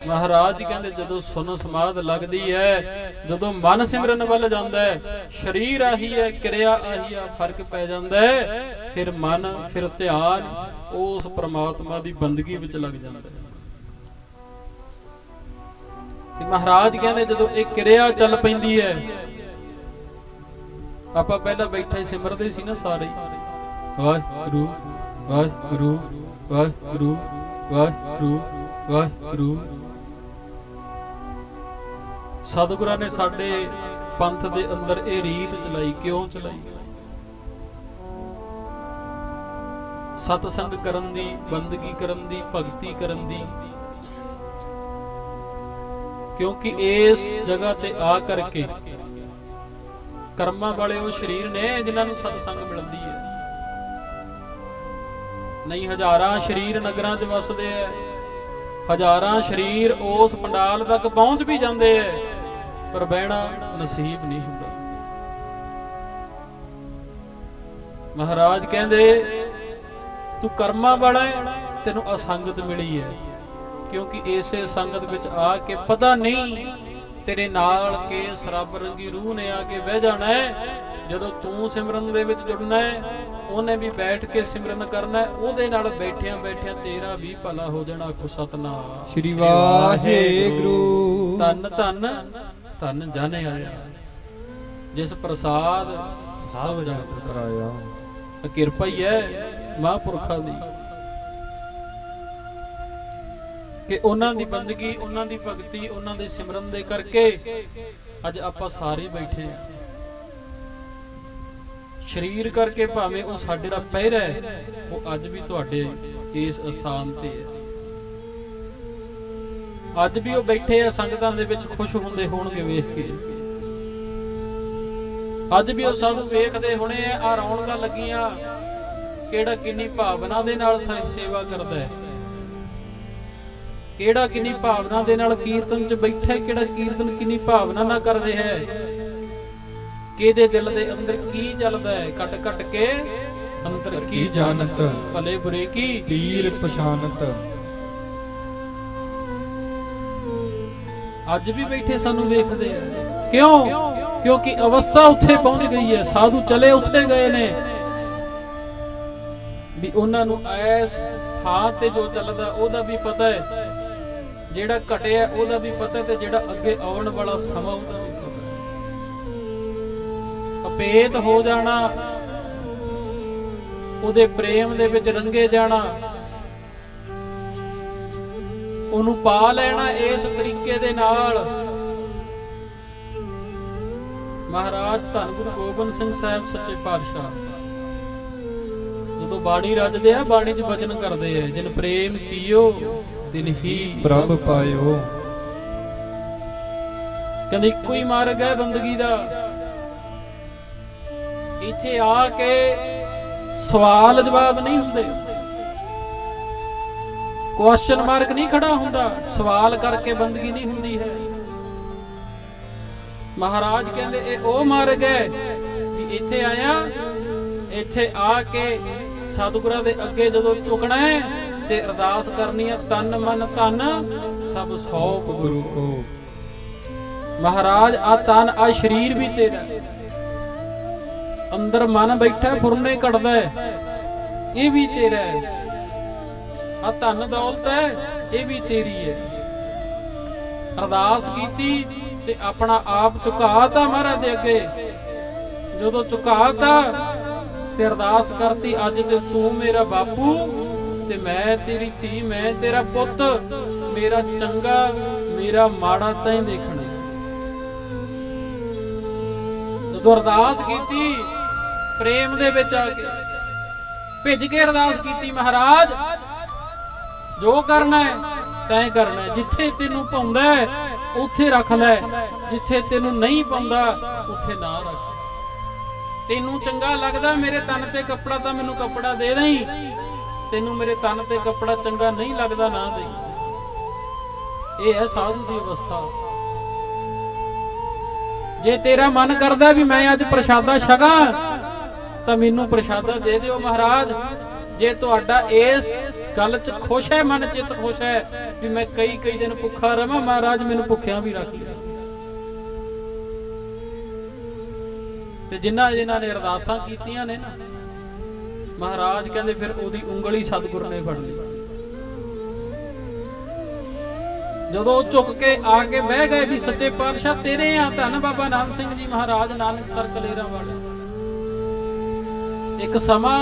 ਮਹਾਰਾਜ ਜੀ ਕਹਿੰਦੇ, ਜਦੋਂ ਸੁਨ ਸਮਾਦ ਲੱਗਦੀ ਹੈ, ਜਦੋਂ ਮਨ ਸਿਮਰਨ ਵੱਲ ਜਾਂਦਾ ਹੈ, ਸਰੀਰ ਆਹੀ ਹੈ, ਕਿਰਿਆ ਆਹੀ ਆ ਫ਼ਰਕ ਪੈ ਜਾਂਦਾ ਹੈ, ਫਿਰ ਮਨ, ਫਿਰ ਧਿਆਨ, ਉਸ ਪ੍ਰਮਾਤਮਾ ਦੀ ਬੰਦਗੀ ਵਿੱਚ ਲੱਗ ਜਾਂਦਾ ਹੈ ਤੇ ਮਹਾਰਾਜ ਕਹਿੰਦੇ, ਜਦੋਂ ਇਹ ਕਿਰਿਆ ਚੱਲ ਪੈਂਦੀ ਹੈ, ਆਪਾਂ ਪਹਿਲਾਂ ਬੈਠੇ ਸਿਮਰਦੇ ਸੀ ਨਾ ਸਾਰੇ ਹੀ। ਵਾਹਿਗੁਰੂ ਵਾਹਿਗੁਰੂ ਵਾਹਿਗੁਰੂ ਵਾਹਿਗੁਰੂ ਵਾਹਿਗੁਰੂ ਸਤਿਗੁਰਾਂ ਨੇ ਸਾਡੇ ਪੰਥ ਦੇ ਅੰਦਰ ਇਹ ਰੀਤ ਚਲਾਈ, ਕਿਉਂ ਚਲਾਈ? ਸਤ ਸੰਗ ਕਰਨ ਦੀ, ਬੰਦਗੀ ਕਰਨ ਦੀ, ਭਗਤੀ ਕਰਨ ਦੀ। ਕਿਉਂਕਿ ਇਸ ਜਗ੍ਹਾ ਤੇ ਆ ਕਰਕੇ ਕਰਮਾਂ ਵਾਲੇ ਉਹ ਸ਼ਰੀਰ ਨੇ ਜਿਨ੍ਹਾਂ ਨੂੰ ਸਤ ਸੰਗ ਮਿਲਦੀ ਹੈ। ਨਹੀਂ, ਹਜ਼ਾਰਾਂ ਸ਼ਰੀਰ ਨਗਰਾਂ 'ਚ ਵਸਦੇ ਐ ਹਜ਼ਾਰਾਂ ਸ਼ਰੀਰ ਉਸ ਪੰਡਾਲ ਤੱਕ ਪਹੁੰਚ ਵੀ ਜਾਂਦੇ ਐ ਪਰ ਬਹਿਣਾ ਨਸੀਬ ਨਹੀਂ ਹੁੰਦਾ। ਮਹਾਰਾਜ ਕਹਿੰਦੇ ਤੂੰ ਕਰਮਾਂ ਵਾਲਾ ਹੈ ਤੈਨੂੰ ਅਸੰਗਤ ਮਿਲੀ ਹੈ ਕਿਉਂਕਿ ਇਸੇ ਸੰਗਤ ਵਿੱਚ ਆ ਕੇ ਪਤਾ ਨਹੀਂ ਤੇਰੇ ਨਾਲ ਕੇ ਸਰਬ ਰੰਗੀ ਰੂਹ ਨੇ ਆ ਕੇ ਬਹਿ ਜਾਣਾ ਹੈ ਜਦੋਂ ਤੂੰ ਸਿਮਰਨ ਦੇ ਵਿੱਚ ਜੁੜਨਾ ਹੈ ਉਹਨੇ ਵੀ ਬੈਠ ਕੇ ਸਿਮਰਨ ਕਰਨਾ ਹੈ ਉਹਦੇ ਨਾਲ ਬੈਠਿਆਂ ਬੈਠਿਆਂ ਤੇਰਾ ਵੀ ਭਲਾ ਹੋ ਜਾਣਾ ਆਖੋ ਸਤਨਾਮ। ਸ਼੍ਰੀ ਵਾਹਿਗੁਰੂ। ਧੰਨ ਧੰਨ ਧੰਨ ਜਨ ਆਇਆ ਜਿਸ ਪ੍ਰਸਾਦ ਸਭ ਜਗਤ ਕਰਾਇਆ। ਕਿਰਪਾ ਹੀ ਹੈ ਮਹਾਂਪੁਰਖਾਂ ਦੀ। ਕਿ ਉਹਨਾਂ ਦੀ ਬੰਦਗੀ, ਉਹਨਾਂ ਦੀ ਭਗਤੀ, ਉਹਨਾਂ ਦੇ ਸਿਮਰਨ ਦੇ ਕਰਕੇ ਅੱਜ ਆਪਾਂ ਸਾਰੇ ਬੈਠੇ ਆ। ਸਰੀਰ ਕਰਕੇ ਭਾਵੇਂ ਉਹ ਸਾਡੇ ਦਾ ਪਹਿਰਾ ਹੈ, ਉਹ ਅੱਜ ਵੀ ਤੁਹਾਡੇ ਇਸ ਸਥਾਨ ਤੇ ਹੈ। ਅੱਜ ਵੀ ਉਹ ਬੈਠੇ ਆ, ਸੰਗਤਾਂ ਦੇ ਵਿੱਚ ਖੁਸ਼ ਹੁੰਦੇ ਹੋਣਗੇ ਵੇਖ ਕੇ। ਅੱਜ ਵੀ ਉਹ ਸਾਧੂ ਵੇਖਦੇ ਹੋਣੇ ਆ ਆ ਰੌਣਕਾਂ ਲੱਗੀਆਂ। ਕਿਹੜਾ ਕਿੰਨੀ ਭਾਵਨਾ ਦੇ ਨਾਲ ਸੇਵਾ ਕਰਦਾ ਹੈ। ਕਿਹੜਾ ਕਿੰਨੀ ਭਾਵਨਾ ਦੇ ਨਾਲ ਕੀਰਤਨ 'ਚ ਬੈਠਾ ਹੈ, ਕਿਹੜਾ ਕੀਰਤਨ ਕਿੰਨੀ ਭਾਵਨਾ ਨਾਲ ਕਰ ਰਿਹਾ ਹੈ। ਕਿਹਦੇ ਦਿਲ ਦੇ ਅੰਦਰ ਕੀ ਚੱਲਦਾ ਹੈ ਕੱਟ ਕੱਟ ਕੇ ਅੰਦਰ ਕੀ ਜਾਣਤ, ਭਲੇ ਬੁਰੇ ਕੀ? ਪੀਰ ਪਛਾਨਤ ਅੱਜ ਵੀ ਬੈਠੇ ਸਾਨੂੰ ਵੇਖਦੇ ਆ। ਕਿਉਂ? ਕਿਉਂਕਿ ਅਵਸਥਾ ਉੱਥੇ ਪਹੁੰਚ ਗਈ ਹੈ। ਸਾਧੂ ਚਲੇ ਉੱਥੇ ਗਏ ਨੇ। ਵੀ ਉਹਨਾਂ ਨੂੰ ਐਸ ਥਾਂ ਤੇ ਜੋ ਚੱਲਦਾ, ਉਹਦਾ ਵੀ ਪਤਾ ਹੈ। ਜਿਹੜਾ ਘਟਿਆ, ਉਹਦਾ ਵੀ ਪਤਾ ਤੇ ਜਿਹੜਾ ਅੱਗੇ ਆਉਣ ਵਾਲਾ ਸਮਾਂ, ਉਹਦਾ ਵੀ ਪਤਾ ਅਪੇਤ ਹੋ ਜਾਣਾ, ਉਹਦੇ ਪ੍ਰੇਮ ਦੇ ਵਿੱਚ ਰੰਗੇ ਜਾਣਾ। ਉਹਨੂੰ ਪਾ ਲੈਣਾ ਇਸ ਤਰੀਕੇ ਦੇ ਨਾਲ। ਮਹਾਰਾਜ ਧੰਨ ਗੁਰੂ ਗੋਬਿੰਦ ਸਿੰਘ ਸਾਹਿਬ ਸੱਚੇ ਪਾਤਸ਼ਾਹ। ਜਦੋਂ ਬਾਣੀ ਰਚਦੇ ਆ ਬਾਣੀ 'ਚ ਬਚਨ ਕਰਦੇ ਆ ਜਿਨ ਪ੍ਰੇਮ ਕੀਓ ਤਿਨ ਹੀ ਪ੍ਰਭ ਪਾਇਓ। ਕਹਿੰਦੇ ਇੱਕੋ ਹੀ ਮਾਰਗ ਹੈ ਬੰਦਗੀ ਦਾ। ਇੱਥੇ ਆ ਕੇ ਸਵਾਲ ਜਵਾਬ ਨਹੀਂ ਹੁੰਦੇ। ਕੁਐਸਚਨ ਮਾਰਕ ਨਹੀਂ ਖੜਾ ਹੁੰਦਾ। ਸਵਾਲ ਕਰਕੇ ਬੰਦਗੀ ਨਹੀਂ ਹੁੰਦੀ ਹੈ। ਮਹਾਰਾਜ ਕਹਿੰਦੇ, ਇਹ ਉਹ ਮਾਰਗ ਹੈ ਵੀ ਇੱਥੇ ਆਇਆ, ਇੱਥੇ ਆ ਕੇ ਸਤਿਗੁਰਾਂ ਦੇ ਅੱਗੇ ਜਦੋਂ ਝੁਕਣਾ ਹੈ ਤੇ ਅਰਦਾਸ ਕਰਨੀ ਹੈ, ਤਨ ਮਨ ਧਨ, ਸਭ ਸੌਪ ਗੁਰੂ ਕੋ। ਮਹਾਰਾਜ ਆ ਤਨ ਆ ਸਰੀਰ ਵੀ ਤੇਰਾ। ਅੰਦਰ ਮਨ ਬੈਠਾ, ਫੁਰਨੇ ਕੱਢਦਾ ਇਹ ਵੀ ਤੇਰਾ ਹੈ। ਆ ਧਨ ਦੌਲਤ ਹੈ, ਇਹ ਵੀ ਤੇਰੀ ਹੈ। ਅਰਦਾਸ ਕੀਤੀ ਤੇ ਆਪਣਾ ਆਪ ਝੁਕਾਤਾ ਮਹਾਰਾਜ ਦੇ ਅੱਗੇ। ਜਦੋਂ ਝੁਕਾਤਾ ਤੇ ਅਰਦਾਸ ਕਰਤੀ, ਅੱਜ ਤੇ ਤੂੰ ਮੇਰਾ ਬਾਪੂ ਤੇ ਮੈਂ ਤੇਰੀ ਧੀ, ਮੈਂ ਤੇਰਾ ਪੁੱਤ, ਮੇਰਾ ਚੰਗਾ, ਮੇਰਾ ਮਾੜਾ ਤੈਂ ਦੇਖਣਾ। ਜਦੋਂ ਅਰਦਾਸ ਕੀਤੀ, ਪ੍ਰੇਮ ਦੇ ਵਿੱਚ ਆ ਕੇ ਭਿੱਜ ਕੇ ਅਰਦਾਸ ਕੀਤੀ ਮਹਾਰਾਜ ਜੋ ਕਰਨਾ ਹੈ, ਤੈਂ ਕਰਨਾ ਜਿੱਥੇ ਤੈਨੂੰ ਪਾਉਂਦਾ ਉੱਥੇ ਰੱਖ ਲੈ। ਜਿੱਥੇ ਤੈਨੂੰ ਨਹੀਂ ਪਾਉਂਦਾ, ਉੱਥੇ ਨਾ ਰੱਖ। ਤੈਨੂੰ ਚੰਗਾ ਲੱਗਦਾ ਮੇਰੇ ਤਨ ਤੇ ਕੱਪੜਾ ਤਾਂ ਮੈਨੂੰ ਕੱਪੜਾ ਦੇ ਦੇਈ। ਤੈਨੂੰ ਮੇਰੇ ਤਨ ਤੇ ਕੱਪੜਾ ਚੰਗਾ ਨਹੀਂ ਲੱਗਦਾ, ਨਾ ਦੇਈ। ਇਹ ਹੈ ਸਾਧੂ ਦੀ ਅਵਸਥਾ। ਜੇ ਤੇਰਾ ਮਨ ਕਰਦਾ ਵੀ ਮੈਂ ਅੱਜ ਪ੍ਰਸ਼ਾਦਾ ਛਕਾਂ, ਤਾਂ ਮੈਨੂੰ ਪ੍ਰਸ਼ਾਦਾ ਦੇ ਦਿਓ ਮਹਾਰਾਜ। ਜੇ ਤੁਹਾਡਾ ਇਸ ਗੱਲ 'ਚ ਖੁਸ਼ ਹੈ, ਮਨ ਚਿੱਤ ਖੁਸ਼ ਹੈ ਵੀ ਮੈਂ ਕਈ ਕਈ ਦਿਨ ਭੁੱਖਾ ਰਵਾਂ, ਮਹਾਰਾਜ ਮੈਨੂੰ ਭੁੱਖਿਆਂ ਵੀ ਰੱਖ ਲਿਆ। ਤੇ ਜਿਨ੍ਹਾਂ ਜਿਨ੍ਹਾਂ ਨੇ ਅਰਦਾਸਾਂ ਕੀਤੀਆਂ ਨੇ ਨਾ, ਮਹਾਰਾਜ ਕਹਿੰਦੇ ਫਿਰ ਉਹਦੀ ਉਂਗਲੀ ਸਤਿਗੁਰ ਨੇ ਫੜ ਲਈ। ਜਦੋਂ ਉਹ ਝੁੱਕ ਕੇ ਆ ਕੇ ਬਹਿ ਗਏ ਵੀ ਸੱਚੇ ਪਾਤਸ਼ਾਹ, ਤੇਰੇ ਆ ਧੰਨ ਬਾਬਾ ਨਾਨਕ ਸਿੰਘ ਜੀ ਮਹਾਰਾਜ, ਨਾਨਕ ਸਰ ਕਲੇਰਾਂ ਵਾਲੇ। ਇੱਕ ਸਮਾਂ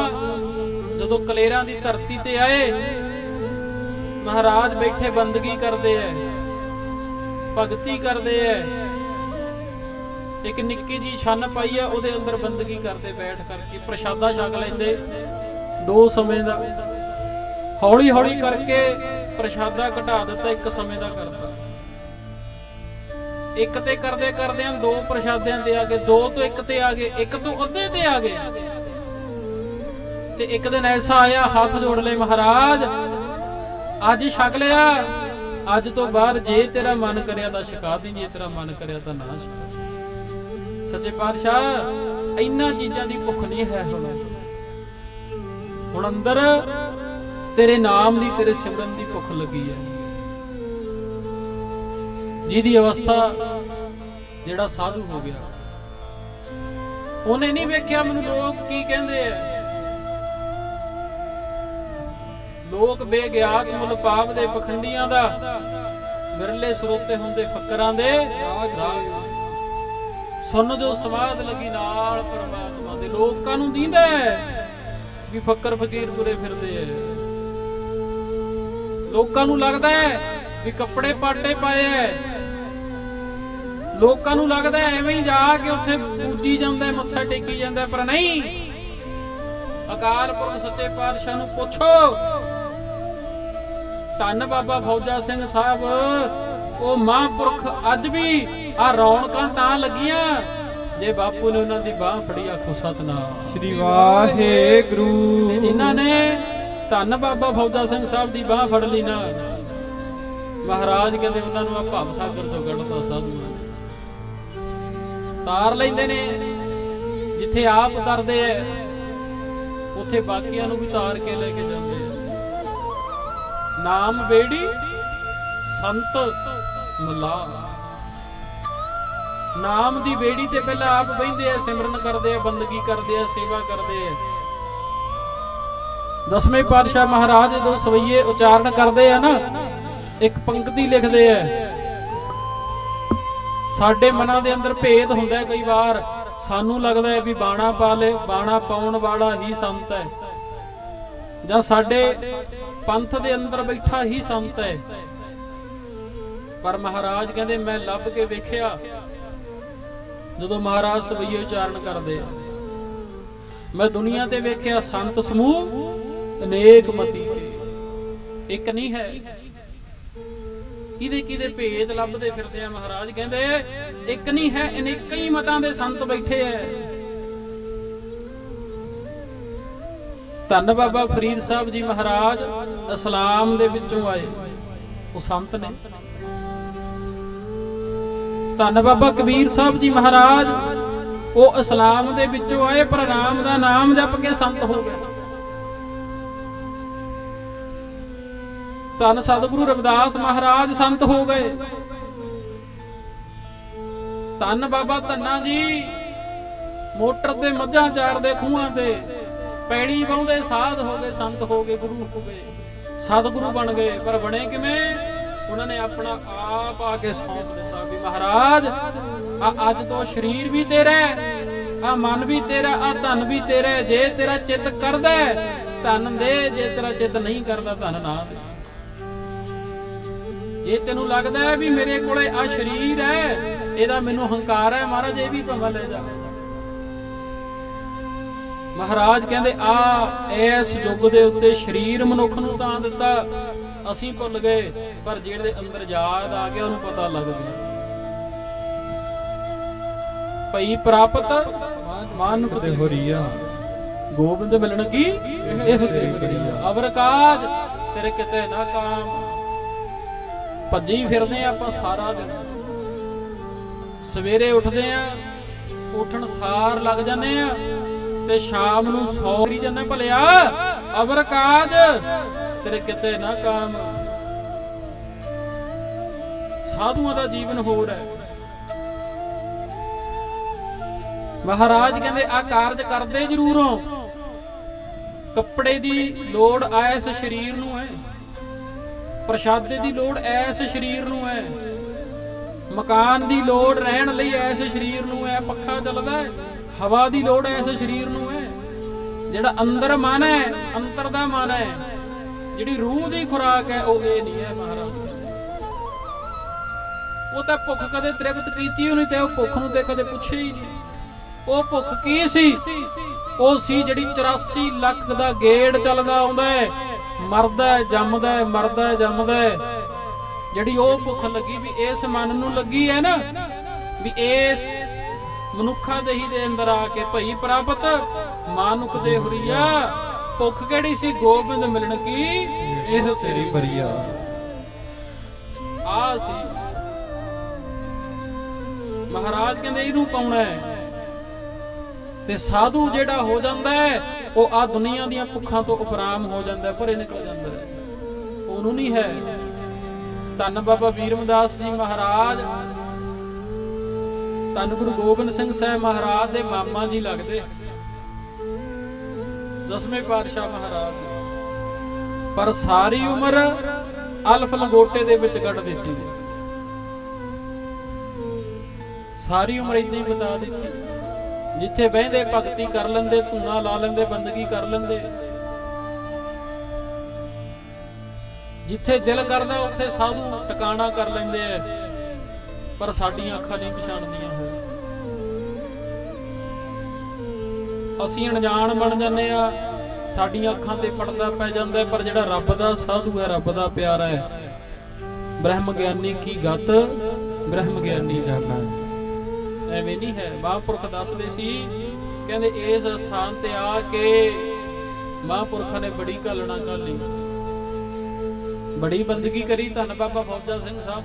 ਜਦੋਂ ਕਲੇਰਾਂ ਦੀ ਧਰਤੀ ਤੇ ਆਏ, ਮਹਾਰਾਜ ਬੈਠੇ ਬੰਦਗੀ ਕਰਦੇ ਐ, ਭਗਤੀ ਕਰਦੇ ਐ। ਇੱਕ ਨਿੱਕੀ ਜੀ ਛੰਨ ਪਾਈ ਐ, ਉਹਦੇ ਅੰਦਰ ਬੰਦਗੀ ਕਰਦੇ ਬੈਠ ਕਰਕੇ, ਪ੍ਰਸ਼ਾਦਾ ਛਕ ਲੈਂਦੇ ਦੋ ਸਮੇਂ ਦਾ। ਹੌਲੀ ਹੌਲੀ ਕਰਕੇ ਪ੍ਰਸ਼ਾਦਾ ਘਟਾ ਦਿੱਤਾ, ਇੱਕ ਸਮੇਂ ਦਾ ਕਰਤਾ। ਇੱਕ ਤੇ ਕਰਦੇ ਕਰਦਿਆਂ ਦੋ ਪ੍ਰਸ਼ਾਦਿਆਂ ਤੇ ਆ ਗਏ, ਦੋ ਤੋਂ ਇੱਕ ਤੇ ਆ ਗਏ, ਇੱਕ ਤੋਂ ਅੱਧੇ ਤੇ ਆ ਗਏ। ਤੇ ਇੱਕ ਦਿਨ ਐਸਾ ਆਇਆ, ਹੱਥ ਜੋੜ ਲਏ ਮਹਾਰਾਜ, ਅੱਜ ਛਕ ਲਿਆ। ਅੱਜ ਤੋਂ ਬਾਅਦ ਜੇ ਤੇਰਾ ਮਨ ਕਰਿਆ ਤਾਂ ਛਕਾ ਦੀ, ਜੇ ਤੇਰਾ ਮਨ ਕਰਿਆ ਤਾਂ ਨਾ ਛਕਾ ਸੱਚੇ ਪਾਤਸ਼ਾਹ, ਇੰਨਾ ਚੀਜ਼ਾਂ ਦੀ ਭੁੱਖ ਨਹੀਂ ਹੈ ਹੁਣ। ਹੁਣ ਅੰਦਰ ਤੇਰੇ ਨਾਮ ਦੀ, ਤੇਰੇ ਸਿਮਰਨ ਦੀ ਭੁੱਖ ਲੱਗੀ ਹੈ। ਜਿਹਦੀ ਅਵਸਥਾ ਜਿਹੜਾ ਸਾਧੂ ਹੋ ਗਿਆ। ਉਹਨੇ ਨਹੀਂ ਵੇਖਿਆ ਮੈਨੂੰ ਲੋਕ ਕੀ ਕਹਿੰਦੇ ਆ। ਲੋਕ ਬੇਗਿਆਤ ਮੁੱਲ ਪਾਪ ਦੇ ਪਖੰਡੀਆਂ ਦਾ, ਵਿਰਲੇ ਸਰੋਤੇ ਹੁੰਦੇ ਫਕਰਾਂ ਦੇ। ਸੁਣ ਜੋ ਸਵਾਦ ਲੱਗੀ ਨਾਲ ਪਰਮਾਤਮਾ ਦੇ। ਲੋਕਾਂ ਨੂੰ ਦੀਂਦਾ ਵੀ ਫਕਰ ਫਕੀਰ ਤੁਰੇ ਫਿਰਦੇ ਐ। ਲੋਕਾਂ ਨੂੰ ਲੱਗਦਾ ਹੈ ਵੀ ਕੱਪੜੇ ਪਾਟੇ ਪਾਏ ਐ। ਲੋਕਾਂ ਨੂੰ ਲੱਗਦਾ ਐਵੇਂ ਹੀ ਜਾ ਕੇ ਉੱਥੇ ਪੂਜੀ ਜਾਂਦਾ ਮੱਥਾ ਟੇਕੀ ਜਾਂਦਾ ਪਰ ਨਹੀਂ। ਅਕਾਲ ਪੁਰਖ ਸੱਚੇ ਪਾਤਸ਼ਾਹ ਨੂੰ ਪੁੱਛੋ ਧੰਨ ਬਾਬਾ ਫੌਜਾ ਸਿੰਘ ਸਾਹਿਬ। ਉਹ ਮਹਾਂਪੁਰਖ ਅੱਜ ਵੀ ਆ ਰੌਣਕਾਂ ਤਾਂ ਲੱਗੀਆਂ। ਜੇ ਬਾਪੂ ਨੇ ਉਹਨਾਂ ਦੀ ਬਾਹ ਫੜੀ ਆਖੋ ਸਤਨਾਮ। ਸ੍ਰੀ ਵਾਹਿਗੁਰੂ। ਜਿਨ੍ਹਾਂ ਨੇ ਧੰਨ ਬਾਬਾ ਫੌਜਾ ਸਿੰਘ ਸਾਹਿਬ ਦੀ ਬਾਹ ਫੜ ਲਈ ਨਾ ਮਹਾਰਾਜ ਕਹਿੰਦੇ ਉਹਨਾਂ ਨੂੰ ਆ ਭਵ ਸਾਗਰ ਤੋਂ ਕੱਢਤਾ ਸਾਧੂਆਂ ਨੇ ਤਾਰ ਲੈਂਦੇ ਨੇ ਜਿੱਥੇ ਆਪ ਉਤਰਦੇ ਐ ਉੱਥੇ ਬਾਕੀਆਂ ਨੂੰ ਵੀ ਤਾਰ ਕੇ ਲੈ ਕੇ ਜਾਂਦੇ ਨਾਮ ਬੇੜੀ ਸੰਤ ਮਲਾ। ਨਾਮ ਦੀ ਬੇੜੀ ਤੇ ਪਹਿਲਾਂ ਆਪ ਬੈੰਦੇ ਆ, ਸਿਮਰਨ ਕਰਦੇ ਆ, ਬੰਦਗੀ ਕਰਦੇ ਆ, ਸੇਵਾ ਕਰਦੇ ਆ। ਦਸਵੇਂ ਪਾਤਸ਼ਾਹ ਮਹਾਰਾਜ ਜਦੋਂ ਸਵਈਏ ਉਚਾਰਨ ਕਰਦੇ ਆ ਨਾ, ਇੱਕ ਪੰਕਤੀ ਲਿਖਦੇ ਆ। ਸਾਡੇ ਮਨਾਂ ਦੇ ਅੰਦਰ ਭੇਦ ਹੁੰਦਾ ਕਈ ਵਾਰ। ਸਾਨੂੰ ਲੱਗਦਾ ਹੈ ਵੀ ਬਾਣਾ ਪਾ ਲੇ, ਬਾਣਾ ਪਾਉਣ ਵਾਲਾ ਹੀ ਸੰਤ ਹੈ। ਜਾਂ ਸਾਡੇ ਪੰਥ ਦੇ ਅੰਦਰ ਬੈਠਾ ਹੀ ਸੰਤ ਹੈ। ਪਰ ਮਹਾਰਾਜ ਕਹਿੰਦੇ, ਮੈਂ ਲੱਭ ਕੇ ਵੇਖਿਆ, ਜਦੋਂ ਮਹਾਰਾਜ ਸਵਈਏ ਉਚਾਰਨ ਕਰਦੇ ਆ। ਮੈਂ ਦੁਨੀਆ ਤੇ ਵੇਖਿਆ ਸੰਤ ਸਮੂਹ ਅਨੇਕ ਮਤੀ ਕੇ। ਇੱਕ ਨਹੀਂ ਹੈ। ਕਿਹਦੇ ਕਿਹਦੇ ਭੇਦ ਲੱਭਦੇ ਫਿਰਦੇ ਆ ਮਹਾਰਾਜ ਕਹਿੰਦੇ, ਇੱਕ ਨਹੀਂ ਹੈ, ਅਨੇਕਾਂ ਹੀ ਮਤਾਂ ਦੇ ਸੰਤ ਬੈਠੇ ਐ। ਧੰਨ ਬਾਬਾ ਫਰੀਦ ਸਾਹਿਬ ਜੀ ਮਹਾਰਾਜ, ਇਸਲਾਮ ਦੇ ਵਿੱਚੋਂ ਆਏ। ਉਹ ਸੰਤ ਨੇ। ਧੰਨ ਬਾਬਾ ਕਬੀਰ ਸਾਹਿਬ ਜੀ ਮਹਾਰਾਜ, ਉਹ ਇਸਲਾਮ ਦੇ ਵਿੱਚੋਂ ਆਏ, ਪਰ ਰਾਮ ਦਾ ਨਾਮ ਜਪ ਕੇ ਸੰਤ ਹੋ ਗਏ। ਧੰਨ ਸਤਿਗੁਰੂ ਰਵਿਦਾਸ ਮਹਾਰਾਜ ਸੰਤ ਹੋ ਗਏ। ਧੰਨ ਬਾਬਾ ਧੰਨਾ ਜੀ, ਮੋਟਰ ਤੇ ਮੱਝਾਂ ਚਾਰਦੇ ਖੂਹਾਂ ਤੇ। ਪੈੜੀ ਵਾਉਂਦੇ ਸਾਧ ਹੋ ਗਏ ਸੰਤ ਹੋ ਗਏ ਗੁਰੂ ਹੋ ਗਏ। ਸਤਿਗੁਰੂ ਬਣ ਗਏ ਪਰ ਬਣੇ ਕਿਵੇਂ? ਉਹਨਾਂ ਨੇ ਆਪਣਾ ਆਪ ਆ ਕੇ ਸੌਂਪ ਦਿੱਤਾ ਵੀ ਮਹਾਰਾਜ ਆ ਅੱਜ ਤੋਂ ਸਰੀਰ ਵੀ ਤੇਰਾ ਆ ਮਨ ਵੀ ਤੇਰਾ ਆ ਧਨ ਵੀ ਤੇਰਾ ਜੇ ਤੇਰਾ ਚਿੱਤ ਕਰਦਾ ਹੈ, ਧਨ ਦੇ ਜੇ ਤੇਰਾ ਚਿੱਤ ਨਹੀਂ ਕਰਦਾ ਧਨ ਨਾ ਦੇ। ਜੇ ਤੈਨੂੰ ਲੱਗਦਾ ਵੀ ਮੇਰੇ ਕੋਲੇ ਆ ਸਰੀਰ ਹੈ ਇਹਦਾ ਮੈਨੂੰ ਹੰਕਾਰ ਹੈ ਮਹਾਰਾਜ ਇਹ ਵੀ ਭਾਵੇਂ ਲੈ ਜਾ। ਮਹਾਰਾਜ ਕਹਿੰਦੇ ਆ ਇਸ ਯੁੱਗ ਦੇ ਉੱਤੇ ਸਰੀਰ ਮਨੁੱਖ ਨੂੰ ਤਾਂ ਦਿੱਤਾ ਅਸੀਂ ਭੁੱਲ ਗਏ ਪਰ ਜਿਹੜੇ ਅੰਦਰ ਯਾਦ ਆ ਗਿਆ ਉਹਨੂੰ ਪਤਾ ਲੱਗ ਗਿਆ। ਭਈ ਪ੍ਰਾਪਤ ਮਾਨੁਖ ਤੇ ਹੋਰੀਆ ਗੋਬਿੰਦ ਮਿਲਣ ਕੀ? ਇਹ ਤੇ ਕਰੀਆ ਅਵਰ ਕਾਜ ਤੇਰੇ ਕਿਤੇ ਨਾ ਕਾਮ। ਭੱਜੀ ਫਿਰਦੇ ਆਪਾਂ ਸਾਰਾ ਦਿਨ। ਸਵੇਰੇ ਉੱਠਦੇ ਆ ਉੱਠਣ ਸਾਰ ਲੱਗ ਜਾਂਦੇ ਆ ਤੇ ਸ਼ਾਮ ਨੂੰ ਸੌ ਕਰੀ ਜਾਂਦੇ ਭਲਿਆ। ਅਵਰ ਕਾਜ, ਤੇਰੇ ਕਿਤੇ ਨਾ ਕਾਮ। ਸਾਧੂਆਂ ਦਾ ਜੀਵਨ ਹੋਰ ਹੈ। ਮਹਾਰਾਜ ਕਹਿੰਦੇ ਆ ਕਾਰਜ ਕਰਦੇ ਜ਼ਰੂਰ ਹੋ। ਕੱਪੜੇ ਦੀ ਲੋੜ ਐਸ ਸਰੀਰ ਨੂੰ ਹੈ। ਪ੍ਰਸ਼ਾਦੇ ਦੀ ਲੋੜ ਐਸ ਸਰੀਰ ਨੂੰ ਹੈ। ਮਕਾਨ ਦੀ ਲੋੜ ਰਹਿਣ ਲਈ ਐਸ ਸਰੀਰ ਨੂੰ ਹੈ। ਪੱਖਾ ਚੱਲਦਾ ਹੈ। ਹਵਾ ਦੀ ਲੋੜ ਐਸ ਸਰੀਰ ਨੂੰ ਹੈ। ਜਿਹੜਾ ਅੰਦਰ ਮਨ ਹੈ ਅੰਤਰ ਦਾ ਮਨ ਹੈ ਜਿਹੜੀ ਰੂਹ ਦੀ ਖੁਰਾਕ ਹੈ ਉਹ ਇਹ ਨਹੀਂ ਹੈ ਮਹਾਰਾਜ। ਉਹ ਤਾਂ ਭੁੱਖ ਕਦੇ ਤ੍ਰਿਪਤ ਕੀਤੀ ਨਹੀਂ ਤੇ ਉਹ ਭੁੱਖ ਨੂੰ ਤੇ ਕਦੇ ਪੁੱਛਿਆ ਹੀ ਨਹੀਂ। ਉਹ ਭੁੱਖ ਕੀ ਸੀ? ਉਹ ਸੀ ਜਿਹੜੀ 84 ਲੱਖ ਦਾ ਗੇੜ ਚੱਲਦਾ ਆਉਂਦਾ ਹੈ ਮਰਦਾ ਹੈ, ਜੰਮਦਾ ਹੈ, ਮਰਦਾ ਹੈ, ਜੰਮਦਾ ਹੈ। ਜਿਹੜੀ ਉਹ ਭੁੱਖ ਲੱਗੀ ਵੀ ਇਸ ਮਨ ਨੂੰ ਲੱਗੀ ਹੈ ਨਾ ਵੀ ਇਸ ਮਨੁੱਖਾ ਦੇਹੀ ਦੇ ਅੰਦਰ ਆ ਕੇ ਭਈ ਪ੍ਰਾਪਤ ਮਾਨੁਕ ਦੇ ਹੁਰੀਆ, ਭੁੱਖ ਕਿਹੜੀ ਸੀ ਗੋਬਿੰਦ ਮਿਲਣ ਕੀ? ਇਹ ਤੇਰੀ ਬਰੀਆ। ਆ ਸੀ। ਮਹਾਰਾਜ ਕਹਿੰਦੇ ਇਹਨੂੰ ਪਾਉਣਾ ਹੈ। ਤੇ ਸਾਧੂ ਜਿਹੜਾ ਹੋ ਜਾਂਦਾ ਹੈ, ਉਹ ਆ ਦੁਨੀਆ ਦੀਆਂ ਭੁੱਖਾਂ ਤੋਂ ਉਪਰਾਮ ਹੋ ਜਾਂਦਾ ਹੈ ਪਰੇ ਨਿਕਲ ਜਾਂਦਾ ਹੈ। ਉਹਨੂੰ ਨਹੀਂ ਹੈ। ਧੰਨ ਬਾਬਾ ਵੀਰਮਦਾਸ ਜੀ ਮਹਾਰਾਜ ਧੰਨ ਗੁਰੂ ਗੋਬਿੰਦ ਸਿੰਘ ਸਾਹਿਬ ਮਹਾਰਾਜ ਦੇ ਮਾਮਾ ਜੀ ਲੱਗਦੇ। ਦਸਵੇਂ ਪਾਤਸ਼ਾਹ ਮਹਾਰਾਜ ਪਰ ਸਾਰੀ ਉਮਰ ਅਲਫ ਲੰਗੋਟੇ ਦੇ ਵਿੱਚ ਕੱਢ ਦਿੱਤੀ। ਸਾਰੀ ਉਮਰ ਇਦਾਂ ਹੀ ਬਤਾ ਦਿੱਤੀ। ਜਿੱਥੇ ਬਹਿੰਦੇ ਭਗਤੀ ਕਰ ਲੈਂਦੇ, ਧੂਣਾ ਲਾ ਲੈਂਦੇ, ਬੰਦਗੀ ਕਰ ਲੈਂਦੇ। ਜਿੱਥੇ ਦਿਲ ਕਰਦਾ, ਉੱਥੇ ਸਾਧੂ ਟਿਕਾਣਾ ਕਰ ਲੈਂਦੇ ਐ ਪਰ ਸਾਡੀਆਂ ਅੱਖਾਂ ਨਹੀਂ ਪਛਾਣਦੀਆਂ। ਅਸੀਂ ਅਣਜਾਣ ਬਣ ਜਾਂਦੇ ਆ। ਸਾਡੀਆਂ ਅੱਖਾਂ ਤੇ ਪਰਦਾ ਪੈ ਜਾਂਦਾ ਪਰ ਜਿਹੜਾ ਰੱਬ ਦਾ ਸਾਧੂ ਹੈ, ਰੱਬ ਦਾ ਪਿਆਰਾ ਹੈ। ਬ੍ਰਹਮ ਗਿਆਨੀ ਕੀ ਗਤ, ਬ੍ਰਹਮ ਗਿਆਨੀ ਜਾਣਾ ਐਵੇਂ ਨਹੀਂ ਹੈ। ਮਹਾਂਪੁਰਖ ਦੱਸਦੇ ਸੀ, ਕਹਿੰਦੇ ਇਸ ਸਥਾਨ ਤੇ ਆ ਕੇ ਮਹਾਂਪੁਰਖਾਂ ਨੇ ਬੜੀ ਘਾਲਣਾ ਘਾਲੀ। ਬੜੀ ਬੰਦਗੀ ਕਰੀ ਧੰਨ ਬਾਬਾ ਫੌਜਾ ਸਿੰਘ ਸਾਹਿਬ।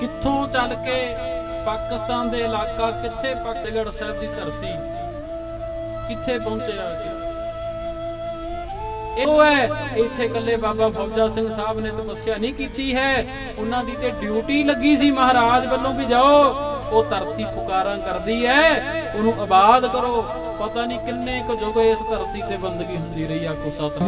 ਕਿੱਥੋਂ ਚੱਲ ਕੇ ਪਾਕਿਸਤਾਨ ਦੇ ਇਲਾਕਾ ਕਿੱਥੇ ਫਤਿਹਗੜ੍ਹ ਸਾਹਿਬ ਦੀ ਧਰਤੀ ਕਿੱਥੇ ਪਹੁੰਚੇ ਆ ਹੈ, ਇੱਥੇ ਇਕੱਲੇ ਬਾਬਾ ਫੌਜਾ ਸਿੰਘ ਸਾਹਿਬ ਨੇ ਤਪੱਸਿਆ ਨਹੀਂ ਕੀਤੀ ਹੈ। ਉਹਨਾਂ ਦੀ ਤੇ ਡਿਊਟੀ ਲੱਗੀ ਸੀ ਮਹਾਰਾਜ ਵੱਲੋਂ ਵੀ ਜਾਓ। ਉਹ ਧਰਤੀ ਪੁਕਾਰਾਂ ਕਰਦੀ ਹੈ, ਉਹਨੂੰ ਆਬਾਦ ਕਰੋ। ਪਤਾ ਨਹੀਂ ਕਿੰਨੇ ਕੁ ਜੋਗੇ ਇਸ ਧਰਤੀ ਤੇ ਬੰਦਗੀ ਹੁੰਦੀ ਰਹੀ ਆ, ਕੋ ਸਤ